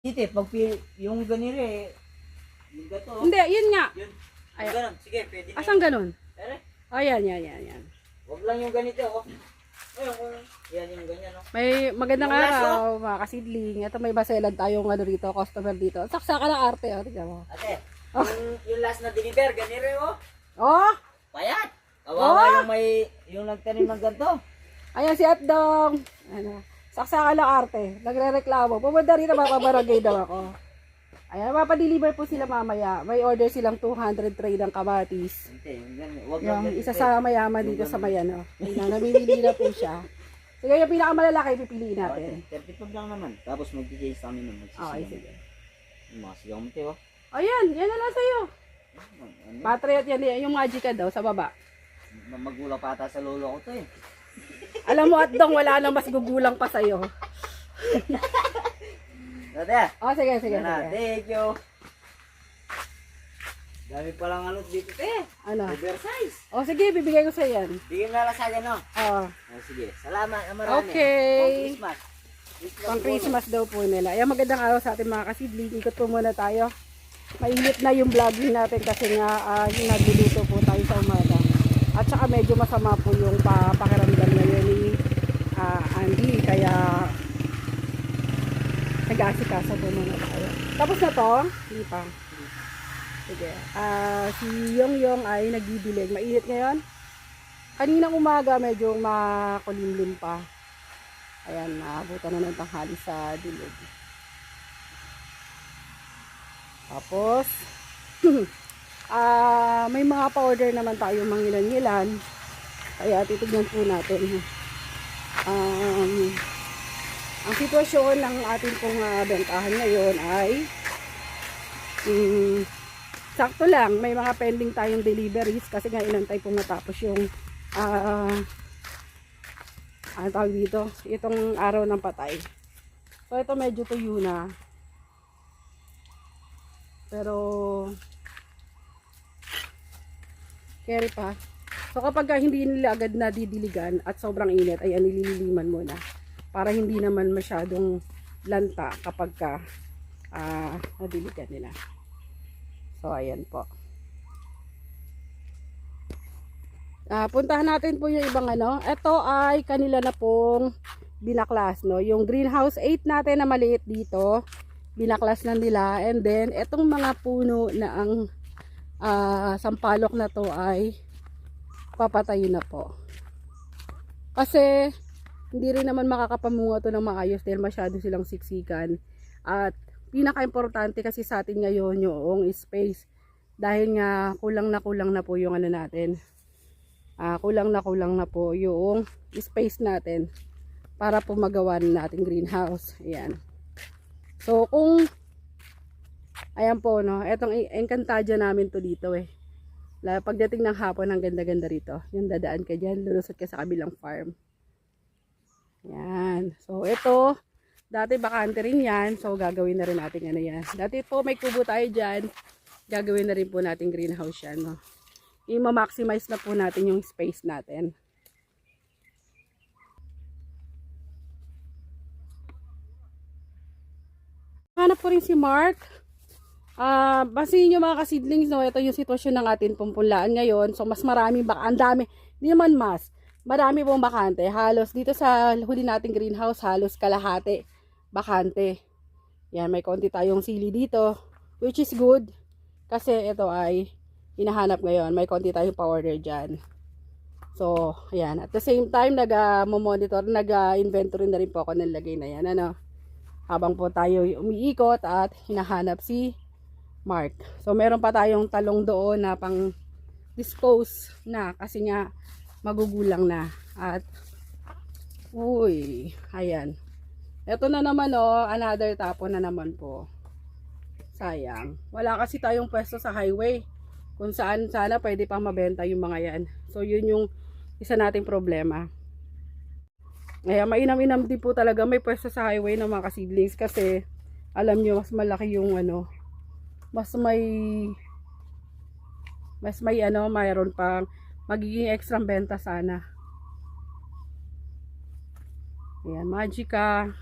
Tite, pag pi- yung ganire, yung gato. Hindi, yun nga. Yun. Ay. Yung ganun. Sige, pwede na. Asan ganun? Ere, Ayan, yan, yan, yan. Huwag lang yung ganito, oh. Ayun, oh. Yan yung ganyan, oh. May magandang Yung laso. araw, mga kasidling. Ito may baselan tayong ano rito, customer dito. Saksa ka ng arte, oh. Tignan mo. Ate, Oh. yung, yung last na deliver, ganire, oh. Oh! Payat. Kawawa Oh. yung may, yung nagtanim ng ganito. Ayan si Atdong. Ano, saksa ka ng arte. Nagre-reklamo. Pumunta rito, mapabarangay daw ako. Ayan, mapadeliver po sila mamaya. May order silang 200 tray ng kamatis. Ante, yung lang Yung isa eh. sa mayaman dito sa Mayano. Ayan, namimili na po siya. Sige, yung pinakamalalaki, pipiliin natin. Okay, 35 lang naman. Tapos mag-chase kami nun. magsisigaw. Okay, sige. Yung mga sigaw mo. Ayan, yan na lang sa'yo. Ano? Patriot yan, yung magic ka daw sa baba. Magulang pa ata sa lolo ko to, eh. Alam mo, Atdong, wala nang mas gugulang pa sa'yo. Ate, Oh, sige, sige, na, sige. thank you. Dami palang ano dito, te. Ano? Oversize. Oh, sige, bibigay ko sa'yo yan. Bigyan na lang sa akin, no? Oh, Oh, sige. Salamat na marami. Okay. Pang Christmas. Christmas pang. Christmas daw po nila. Ayan, magandang araw sa ating mga kasidling. Ikot po muna tayo. Mainit na yung vlogging natin kasi nga uh, nagluluto po tayo sa umaga. At saka medyo masama po yung pa pakiramdam ah, Andy. Kaya nag-aasikaso po muna tayo. Tapos na to? Hindi pa. Sige. Ah, si Yong Yong ay nagbibilig. Mainit ngayon? Kaninang umaga medyo makulimlim pa. Ayan, naabutan na ng tanghali sa dilig. Tapos, ah may mga pa-order naman tayo mangilan-ngilan. Kaya titignan po natin. Um, ang sitwasyon ng ating pong ah, bentahan ngayon ay mm, sakto lang. May mga pending tayong deliveries kasi nga inantay pong matapos yung ah ano tawag dito, itong araw ng patay. So, ito medyo tuyo na. Pero, carry pa. So, kapag ka hindi nila agad na didiligan at sobrang init, ay nililiman muna. Para hindi naman masyadong lanta kapag ka ah, nadiligan nila. So, ayan po. Ah, puntahan natin po yung ibang ano. Ito ay kanila na pong binaklas, no? Yung greenhouse 8 natin na maliit dito, binaklas na nila. And then, etong mga puno na ang ah, sampalok na to ay papatayin na po. Kasi, hindi rin naman makakapamunga to ng maayos dahil masyado silang siksikan. At, pinaka-importante kasi sa atin ngayon yung space. Dahil nga, kulang na kulang na po yung ano natin, ah, kulang na kulang na po yung space natin para po magawa na natin greenhouse. Ayan. So, kung ayan po, no, etong Encantadia namin to dito eh. La, pagdating ng hapon, ang ganda-ganda rito. Yung dadaan ka dyan, lulusot ka sa kabilang farm. Yan. So, ito, dati bakante rin yan. So, gagawin na rin natin ano yan. Dati po, may kubo tayo dyan. Gagawin na rin po natin greenhouse yan, no i-maximize na po natin yung space natin. Hanap ko rin si Mark. Ah, basin nyo mga kasidlings, no, ito yung sitwasyon ng ating pumpulaan ngayon. So, mas marami, baka ang dami, hindi naman mas, marami pong bakante. Halos dito sa huli nating greenhouse, halos kalahati, bakante. Yan, may konti tayong sili dito, which is good. Kasi ito ay hinahanap ngayon. May konti tayong pa-order dyan. So, ayan. At the same time, nag-monitor, nag-inventory na rin po ako ng lagay na yan. Ano? Habang po tayo umiikot at hinahanap si Mark. So, meron pa tayong talong doon na pang dispose na kasi nga magugulang na. At, uy, ayan. Ito na naman oh, another tapon na naman po. Sayang. Wala kasi tayong pwesto sa highway kung saan sana pwede pang mabenta yung mga yan. So yun yung isa nating problema. Kaya mainam-inam din po talaga may pwesto sa highway ng mga kasidlings kasi alam nyo mas malaki yung ano mas may mas may ano mayroon pang magiging extra benta sana. Ayan, Magica.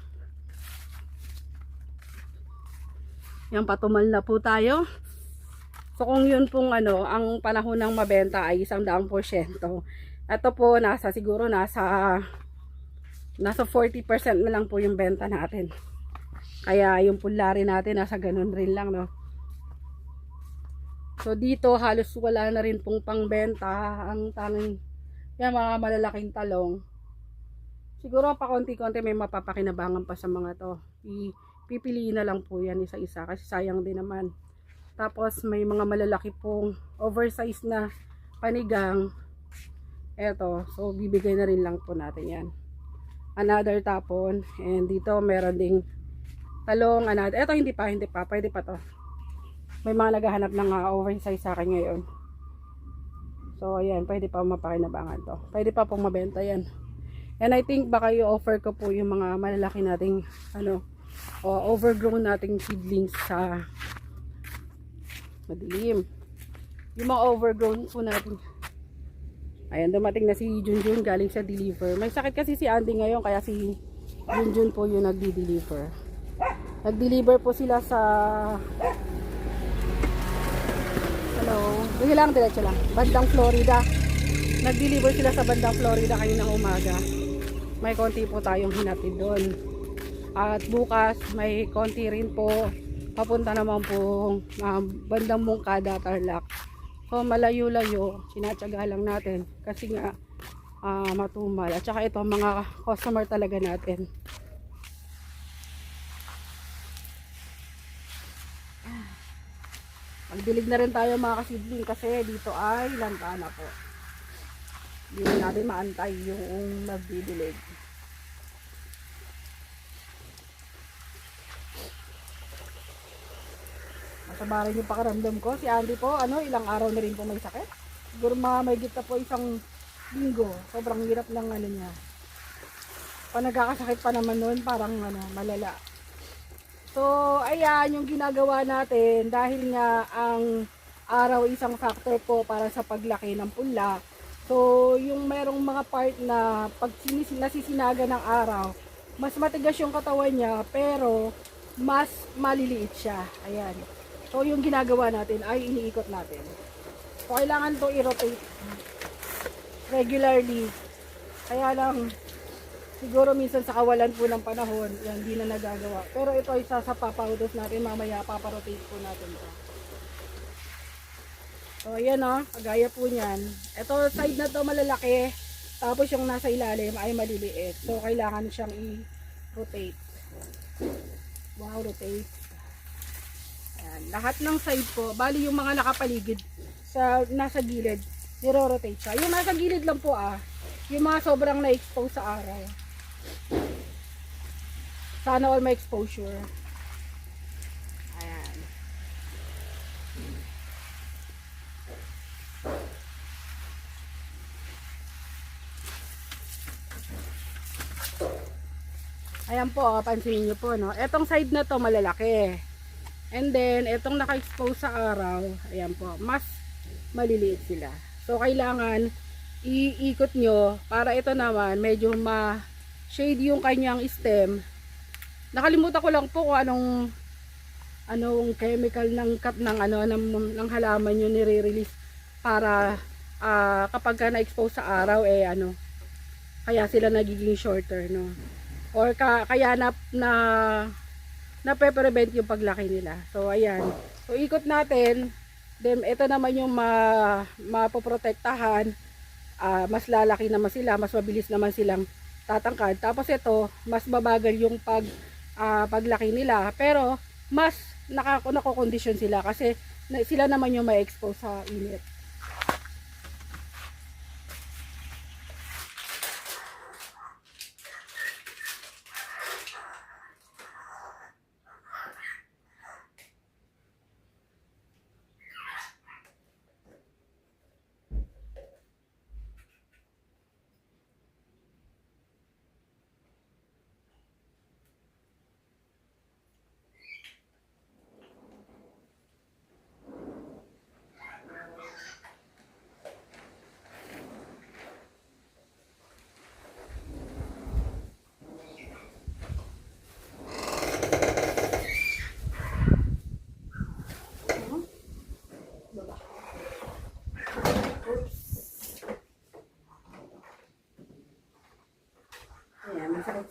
Yan, patumal na po tayo. So kung yun pong ano, ang panahon ng mabenta ay isang daang porsyento. Ito po, nasa siguro nasa nasa 40% na lang po yung benta natin. Kaya yung pulari natin nasa ganun rin lang, no. So dito halos wala na rin pong pangbenta. Ang tanging yan mga malalaking talong. Siguro pa konti-konti may mapapakinabangan pa sa mga to. Pipiliin na lang po yan isa-isa kasi sayang din naman. Tapos may mga malalaki pong oversized na panigang. Eto, so bibigay na rin lang po natin yan. Another tapon. And dito meron ding talong. Another. Eto hindi pa, hindi pa. Pwede pa to. May mga naghahanap ng uh, oversize sa akin ngayon. So ayan, pwede pa mapakinabangan to. Pwede pa pong mabenta yan. And I think baka i-offer ko po yung mga malalaki nating ano, o overgrown nating seedlings sa madilim. Yung mga overgrown po natin. Ayan, dumating na si Junjun galing sa deliver. May sakit kasi si Andy ngayon kaya si Junjun po yung nagdi-deliver. Nag-deliver po sila sa Sige lang, diretso lang. Bandang Florida. Nag-deliver sila sa bandang Florida kaninang umaga. May konti po tayong hinatid doon. At bukas, may konti rin po. Papunta naman po um, bandang Mungkada, Tarlac. So, malayo-layo. Sinatsaga lang natin. Kasi nga, ah, matumal. At saka ito, mga customer talaga natin. Magdilig na rin tayo mga kasidling kasi dito ay lantana po. Hindi na natin maantay yung magdidilig. Masama rin yung pakaramdam ko. Si Andy po, ano, ilang araw na rin po may sakit. Siguro mga may gita po isang linggo. Sobrang hirap lang ano niya. Pa nagkakasakit pa naman noon, parang ano, malala. So, ayan yung ginagawa natin dahil nga ang araw isang factor po para sa paglaki ng punla. So, yung merong mga part na pag nasisinaga ng araw, mas matigas yung katawan niya pero mas maliliit siya. Ayan. So, yung ginagawa natin ay iniikot natin. So, kailangan to i-rotate regularly. Kaya lang, Siguro minsan sa kawalan po ng panahon, yan, hindi na nagagawa. Pero ito ay sasapapautos natin, mamaya paparotate po natin ito. So, ayan o, kagaya po niyan. Ito, side na to malalaki, tapos yung nasa ilalim ay maliliit. So, kailangan siyang i-rotate. Wow, rotate. Ayan. Lahat ng side po, bali yung mga nakapaligid sa nasa gilid, niro-rotate siya. Yung nasa gilid lang po ah, yung mga sobrang na-expose sa araw. Sana all may exposure. Ayan. Ayan po, pansinin nyo po, no? Etong side na to malalaki. And then, etong naka-expose sa araw, ayan po, mas maliliit sila. So, kailangan iikot nyo para ito naman medyo ma-shade yung kanyang stem. Nakalimutan ko lang po kung anong anong chemical ng cut ng ano ng, ng halaman yung nire-release para ah, kapag ka na-expose sa araw eh ano kaya sila nagiging shorter no? Or ka, kaya na na nape-prevent yung paglaki nila. So ayan. So ikot natin. Then ito naman yung ma mapoprotektahan. Ah, mas lalaki naman sila, mas mabilis naman silang tatangkad. Tapos ito, mas babagal yung pag ah, paglaki nila, pero mas naka sila kasi sila naman yung may expose sa init.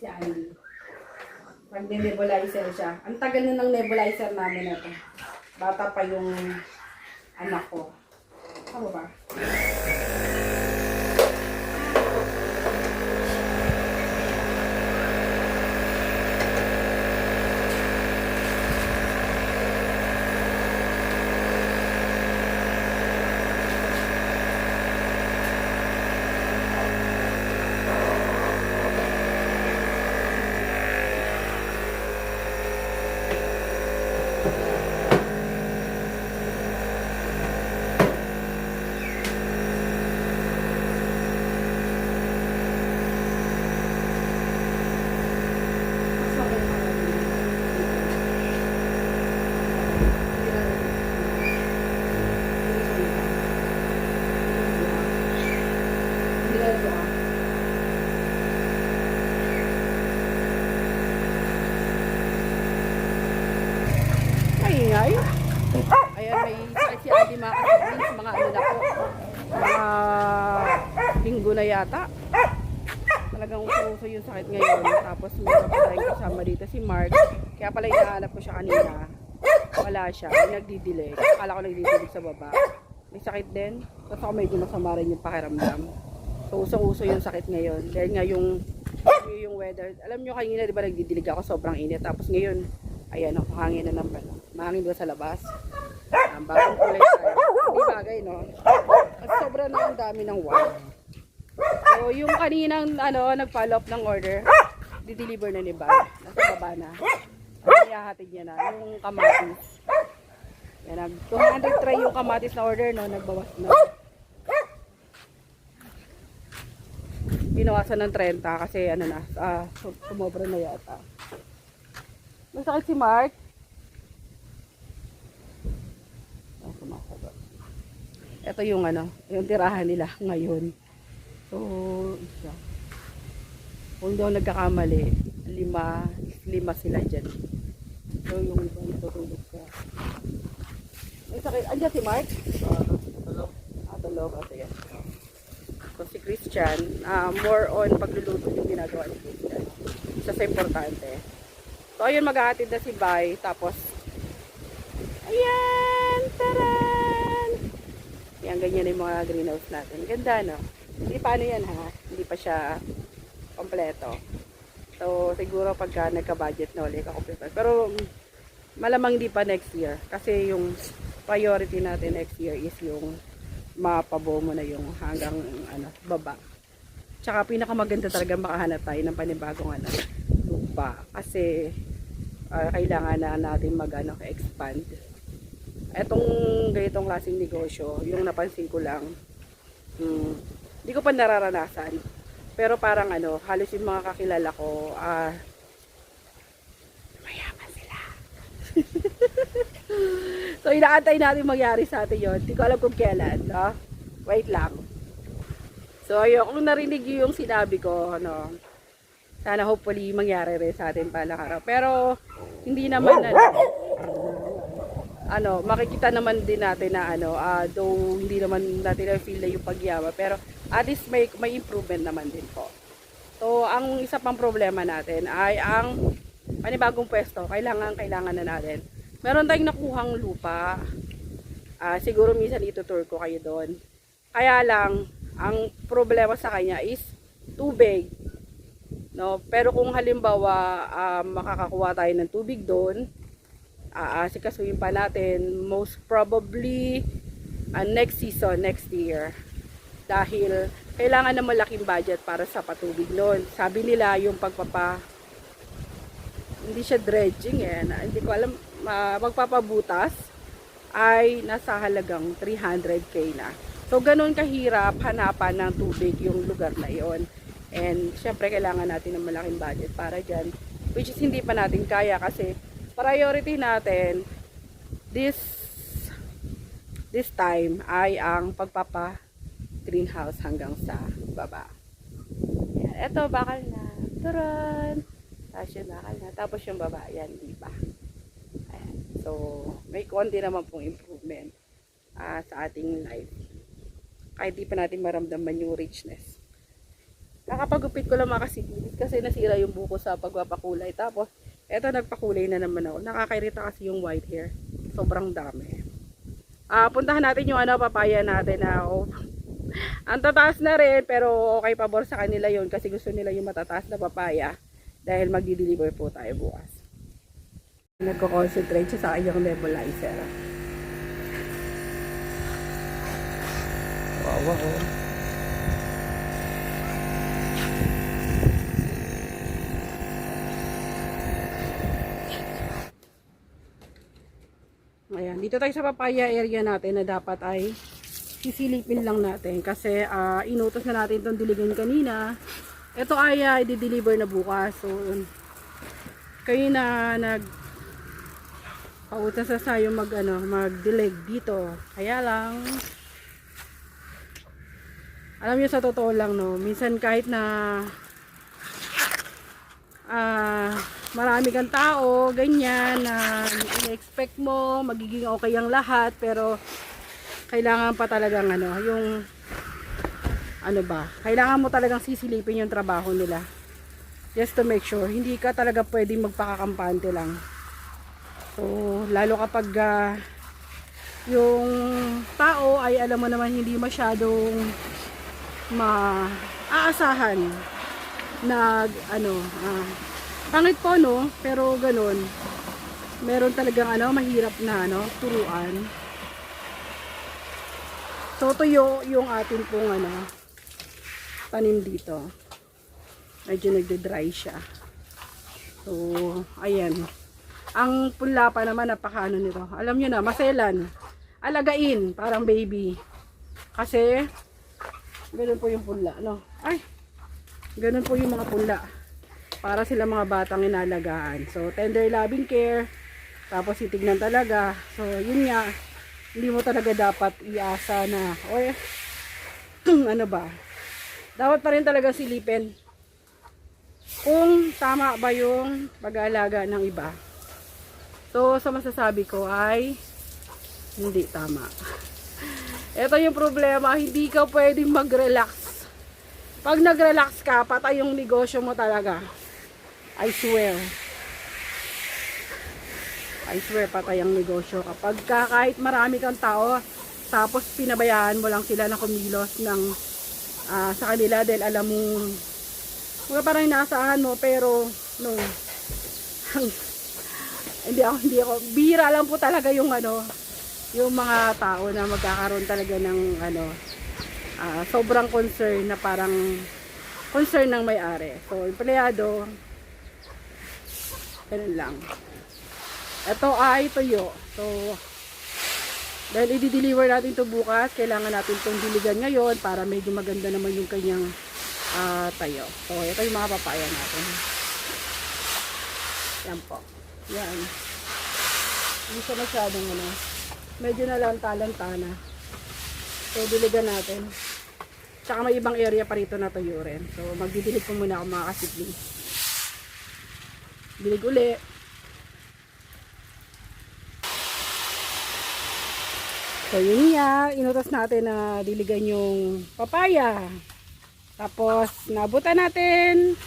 si Andy. Pag nebulizer siya. Ang tagal na ng nebulizer namin na to. Bata pa yung anak ko. Tama ba? Yata. Talagang uso-uso yung sakit ngayon. Tapos may kapatay kasama dito si Mark. Kaya pala hinahanap ko siya kanina. Wala siya. May nagdidilig. Akala ko nagdidilig sa baba. May sakit din. Tapos ako medyo masama rin yung pakiramdam. So usong-uso yung sakit ngayon. Dahil nga yung, yung weather. Alam nyo kanina di ba nagdidilig ako sobrang init. Tapos ngayon, ayan o, hangin na naman. Mahangin ba sa labas? Ang bagong kulay tayo. Hindi bagay no? At sobra na ang dami ng wine. So, yung kaninang ano, nag-follow up ng order, di-deliver na ni Ba. Nasa baba na. At ihahatid niya na yung kamatis. Yan, nag 200 tray yung kamatis na order, no? Nagbawas na. Binawasan ng 30 kasi ano na, ah, sum- sumobra na yata. Masakit si Mark. Sumasagot. Ito yung ano, yung tirahan nila ngayon. So, isa. Kung ako nagkakamali, lima, lima sila dyan. So, yung iba natutulog ka. May sakit. Andiyan si Mark? Ah, tulog. Ito yan. So, si Christian, ah, more on pagluluto yung ginagawa ni Christian. Isa sa importante. So, ayun, maghahatid na si Bay. Tapos, ayan! Taran! Yan, ganyan yung mga greenhouse natin. Ganda, no? Hindi pa ano yan, ha? Hindi pa siya kompleto. So, siguro pagka nagka-budget na ulit, kakumpleto. Pero, mm, malamang hindi pa next year. Kasi yung priority natin next year is yung mapabo mo na yung hanggang ano, baba. Tsaka pinakamaganda talaga makahanap tayo ng panibagong ano, lupa. Kasi ah, kailangan na natin mag ano, expand. Etong ganitong klaseng negosyo, yung napansin ko lang, hmm, hindi ko pa nararanasan. Pero parang ano, halos yung mga kakilala ko, ah, mayaman sila. so, inaantay natin mangyari sa atin yun. Hindi ko alam kung kailan, no? Wait lang. So, ayun, kung narinig yung sinabi ko, ano, sana hopefully mangyari rin sa atin palang araw. Pero, hindi naman, ano, ano, makikita naman din natin na ano, ah, though hindi naman natin na-feel na yung pagyama, pero at least may, may improvement naman din po. So, ang isa pang problema natin ay ang panibagong pwesto, kailangan, kailangan na natin. Meron tayong nakuhang lupa, ah, siguro minsan itutour ko kayo doon. Kaya lang, ang problema sa kanya is tubig. No, pero kung halimbawa ah, makakakuha tayo ng tubig doon, aasikasuhin pa natin most probably uh, next season, next year. Dahil kailangan na malaking budget para sa patubig noon. Sabi nila yung pagpapa hindi siya dredging eh. Na, hindi ko alam ma- magpapabutas ay nasa halagang 300k na. So ganun kahirap hanapan ng tubig yung lugar na iyon. And syempre kailangan natin ng malaking budget para dyan. Which is hindi pa natin kaya kasi priority natin this this time ay ang pagpapa greenhouse hanggang sa baba. Yan. Ito, bakal na. Turon! Tapos yung bakal na. Tapos yung baba, yan, di ba? Ayan. So, may konti naman pong improvement ah, sa ating life. Kahit di pa natin maramdaman yung richness. Nakapagupit ko lang mga kasipilis kasi nasira yung buko sa pagpapakulay. Tapos, Eto, nagpakulay na naman ako. Nakakairita kasi yung white hair. Sobrang dami. Ah, puntahan natin yung ano, papaya natin na oh, ang tataas na rin, pero okay pabor sa kanila yon kasi gusto nila yung matataas na papaya dahil magdi-deliver po tayo bukas. Nagko-concentrate siya sa kanyang nebulizer. Wow, wow. Ayan, dito tayo sa papaya area natin na dapat ay sisilipin lang natin kasi ah, inutos na natin itong diligan kanina. Ito ay uh, i-deliver na bukas. So, kayo na nag pautas sa sayo mag ano, mag-dilig dito. Kaya lang alam niyo sa totoo lang no, minsan kahit na ah marami kang tao, ganyan, na in-expect mo, magiging okay ang lahat, pero kailangan pa talagang ano, yung ano ba, kailangan mo talagang sisilipin yung trabaho nila. Just to make sure, hindi ka talaga pwedeng magpakakampante lang. So, lalo kapag ah, yung tao ay alam mo naman hindi masyadong maaasahan nag ano ah, pangit po no pero ganun meron talagang ano mahirap na ano turuan so tuyo yung atin pong ano tanim dito medyo nagde-dry siya so ayan ang punla pa naman napaka ano nito alam nyo na maselan alagain parang baby kasi ganun po yung punla no ay ganun po yung mga punla para sila mga batang inalagaan. So, tender loving care. Tapos, itignan talaga. So, yun nga. Hindi mo talaga dapat iasa na, or, ano ba? Dapat pa rin talaga silipin kung tama ba yung pag-aalaga ng iba. So, sa masasabi ko ay hindi tama. Ito yung problema, hindi ka pwedeng mag-relax. Pag nag-relax ka, patay yung negosyo mo talaga. I swear. I swear patay ang negosyo. Kapag ka, kahit marami kang tao, tapos pinabayaan mo lang sila na kumilos ng ah, sa kanila dahil alam mo mga parang inaasahan mo pero no hindi ako hindi ako bira lang po talaga yung ano yung mga tao na magkakaroon talaga ng ano ah, sobrang concern na parang concern ng may-ari. So, empleyado, ganun lang. Ito ay tuyo. So, dahil i-deliver natin to bukas, kailangan natin itong diligan ngayon para medyo maganda naman yung kanyang ah, tayo. So, ito yung mga papaya natin. Yan po. Yan. Hindi siya masyadong ano. Medyo nalanta-lanta na. So, diligan natin. Tsaka may ibang area pa rito na tuyo rin. So, magdidilig po muna ako mga kasidling. Dilig uli. So, yun nga. Inutos natin na diligan yung papaya. Tapos, nabutan natin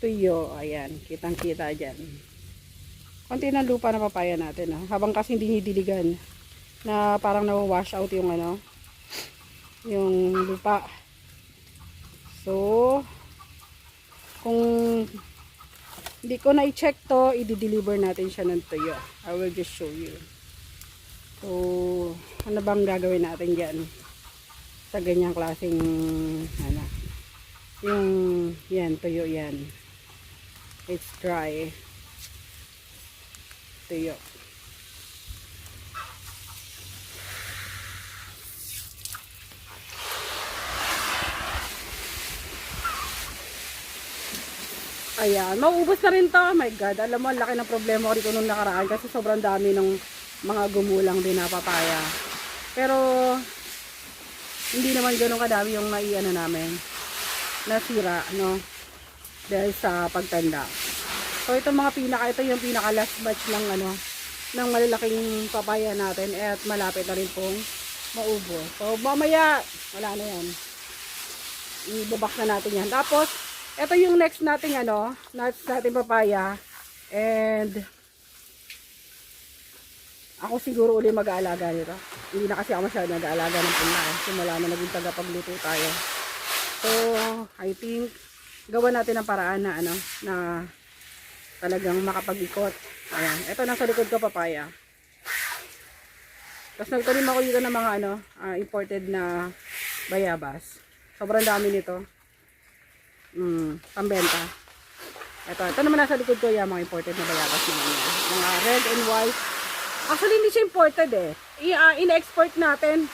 tuyo. Ayan, kitang-kita dyan. Konti ng lupa na papaya natin. ah. Habang kasi hindi diligan na parang nawawash out yung ano, yung lupa. So, kung hindi ko na-check to, i-deliver natin siya ng tuyo. I will just show you. So, ano bang gagawin natin dyan? Sa ganyang klaseng, ano, yung, yan, tuyo yan. It's dry. Tuyo. Ayan, mauubos na rin to. Oh my God, alam mo, ang laki ng problema ko rito nung nakaraan kasi sobrang dami ng mga gumulang din na papaya. Pero, hindi naman ganun kadami yung naiano namin. Nasira, no? Dahil sa pagtanda. So, ito mga pinaka, ito yung pinaka last batch ng ano, ng malalaking papaya natin at malapit na rin pong maubos. So, mamaya, wala na yan. Ibabak na natin yan. Tapos, ito yung next nating ano, next nating papaya. And ako siguro uli mag-aalaga nito. Hindi na kasi ako masyado nag-aalaga ng pula. Eh. Simula na naging tagapagluto tayo. So, I think gawa natin ang paraan na ano, na talagang makapag-ikot. Ayan. Ito nasa likod ko papaya. Tapos nagtanim ako dito ng mga ano, ah, imported na bayabas. Sobrang dami nito. Mm, pambenta. Ito, ito naman nasa likod ko yung mga imported na bayabas naman yan. Mga red and white. Actually, hindi siya imported eh. I, ah, in-export natin.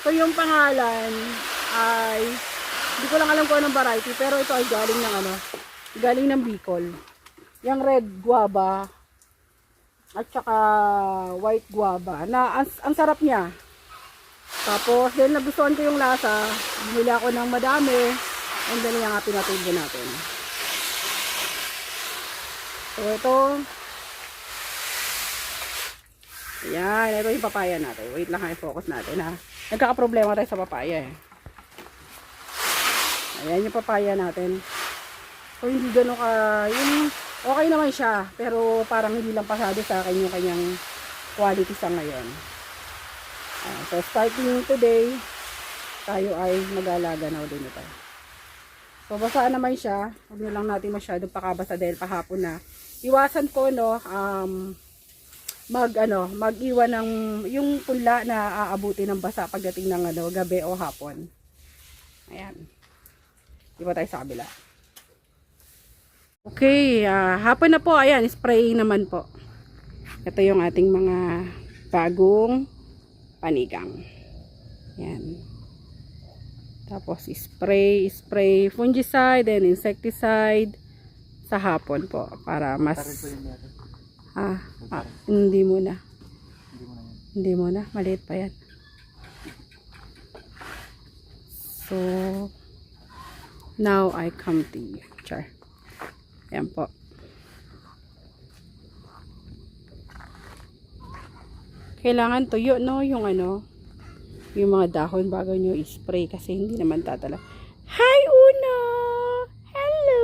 So, yung pangalan ay, hindi ko lang alam kung anong variety, pero ito ay galing ng ano, galing ng Bicol. Yung red guava, at saka white guava, na ang, ang sarap niya. Tapos, dahil nagustuhan ko yung lasa, bumili ako ng madami, and then yung nga pinatubo natin. So, ito, Ayan, ito yung papaya natin. Wait lang focus natin ha. Nagkakaproblema tayo sa papaya eh. Ayan yung papaya natin. So, hindi gano'n ka, yung, okay naman siya. Pero parang hindi lang pasado sa akin yung kanyang quality sa ngayon. Ayan, so, starting today, tayo ay mag-alaga na ulit nito. So, basaan naman siya. Huwag na lang natin masyadong pakabasa dahil pahapon na. Iwasan ko, no, um, mag ano, mag-iwan ng yung punla na aabuti ng basa pagdating ng ano, gabi o hapon. Ayan. Di ba tayo sa kabila? Okay, ah, hapon na po. Ayan, spray naman po. Ito yung ating mga bagong panigang. Ayan. Tapos spray, spray fungicide and insecticide sa hapon po para mas Ah, ah, hindi muna. Hindi muna. Maliit pa yan. So, now I come to you. Char. Yan po. Kailangan tuyo, no? Yung ano, yung mga dahon bago nyo i-spray kasi hindi naman tatala. Hi, Uno! Hello!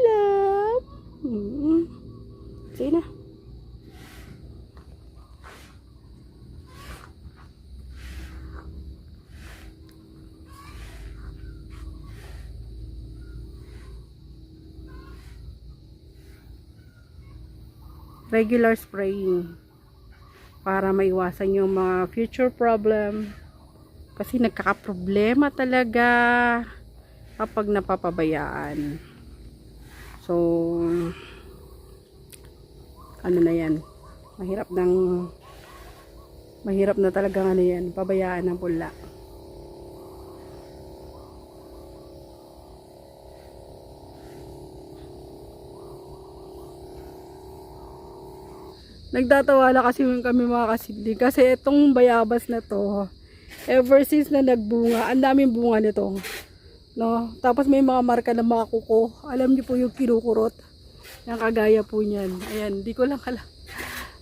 Love! Mm. Sige na. Regular spraying para maiwasan yung mga future problem kasi nagkakaproblema talaga kapag napapabayaan. So, ano na yan? Mahirap ng mahirap na talagang ano yan pabayaan ng pula nagtatawa na kasi kami mga kasidli kasi itong bayabas na to ever since na nagbunga ang daming bunga nito no? Tapos may mga marka na mga kuko. Alam niyo po yung kinukurot yung kagaya po niyan. Ayan, di ko lang alam.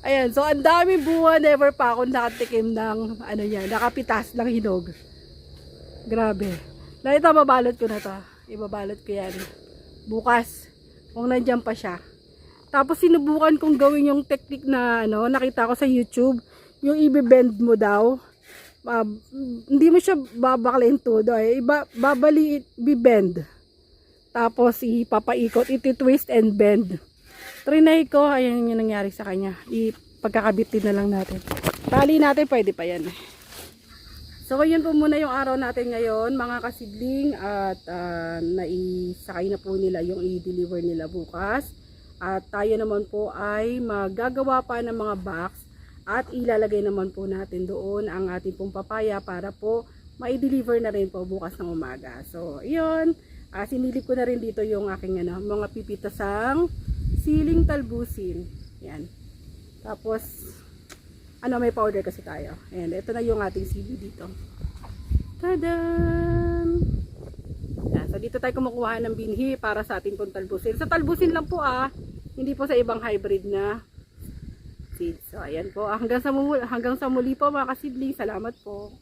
Ayan, so ang dami buwan, never pa ako nakatikim ng, ano yan, nakapitas ng hinog. Grabe. Na ito, babalot ko na to. Ibabalot ko yan. Bukas, kung nandyan pa siya. Tapos sinubukan kong gawin yung technique na, ano, nakita ko sa YouTube, yung i-bend mo daw. Ah, hindi mo siya babaklain todo eh. Iba, babali, bibend. Tapos ipapaikot, iti-twist and bend. Trinay ko, ayan yung nangyari sa kanya. Ipagkakabitin na lang natin. Tali natin, pwede pa yan. So, ayun po muna yung araw natin ngayon, mga kasidling. At uh, naisakay na po nila yung i-deliver nila bukas. At tayo naman po ay magagawa pa ng mga box. At ilalagay naman po natin doon ang ating pong papaya para po ma-deliver na rin po bukas ng umaga. So, yun. Uh, sinilip ko na rin dito yung aking ano, mga pipitasang siling talbusin. Yan. Tapos, ano, may powder kasi tayo. And ito na yung ating sili dito. Tadan! Yan. So, dito tayo kumukuha ng binhi para sa ating pong talbusin. Sa talbusin lang po ah. Hindi po sa ibang hybrid na seeds. So, ayan po. Hanggang sa, muli, hanggang sa muli po mga kasidling. Salamat po.